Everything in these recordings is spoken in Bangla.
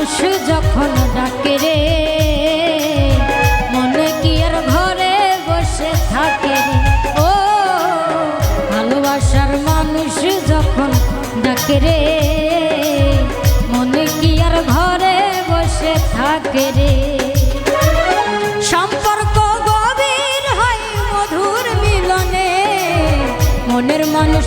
মানুষ যখন ডাকে রে, মনে কি আর ঘরে বসে থাকে ও, ভালোবাসার মানুষ যখন ডাকে রে, মনে কি আর ঘরে বসে থাকে রে? সম্পর্ক গভীর হয় মধুর মিলনে, মনের মানুষ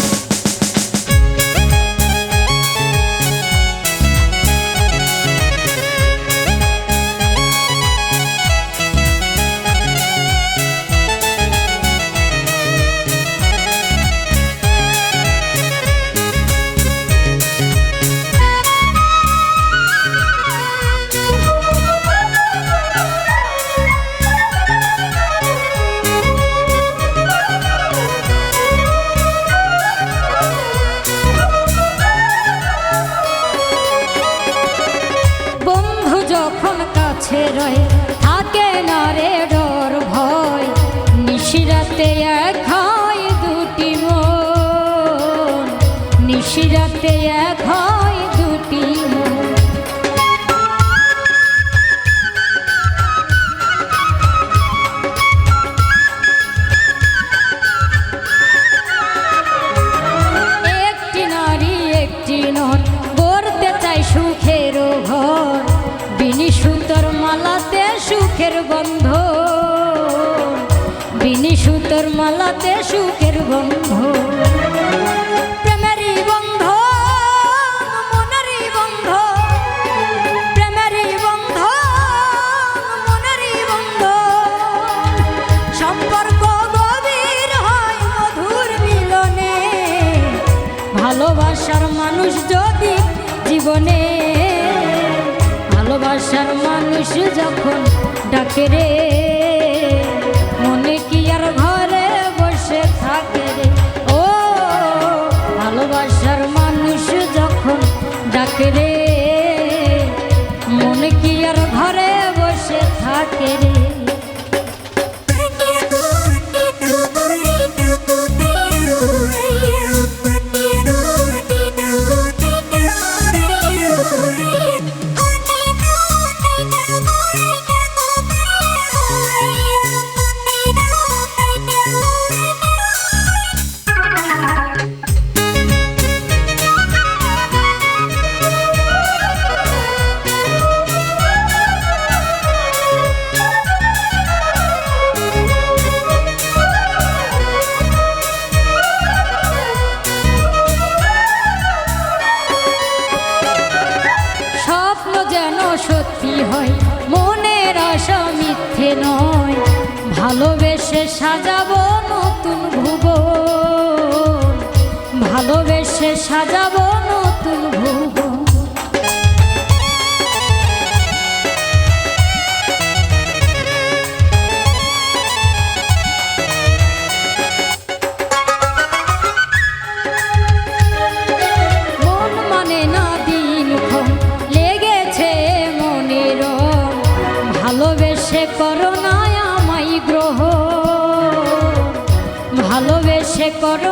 কাছে রয়ে থাকে না রে ডর ভয়। নিশিরাতে এক মালাতে সুখের গন্ধ প্রেমেরই বন্ধ বন্ধ। বন্ধ বন্ধ। সম্পর্ক গভীর হয় মধুর মিলনে। ভালোবাসার মানুষ যদি জীবনে, ভালোবাসার মানুষ যখন ডাকে রে ডাকে রে সত্যি হয়? মনের আশা মিথ্যে নয়। ভালোবেসে সাজাবো নতুন ভুব ভালোবেসে সাজাবো সে করো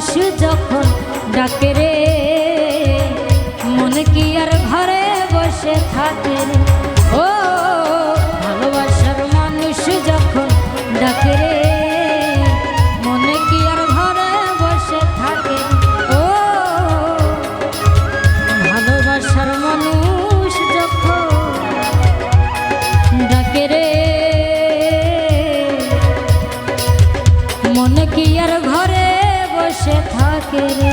যখন ডাকে রে মনে কি আর ঘরে বসে থাকে রে? মনে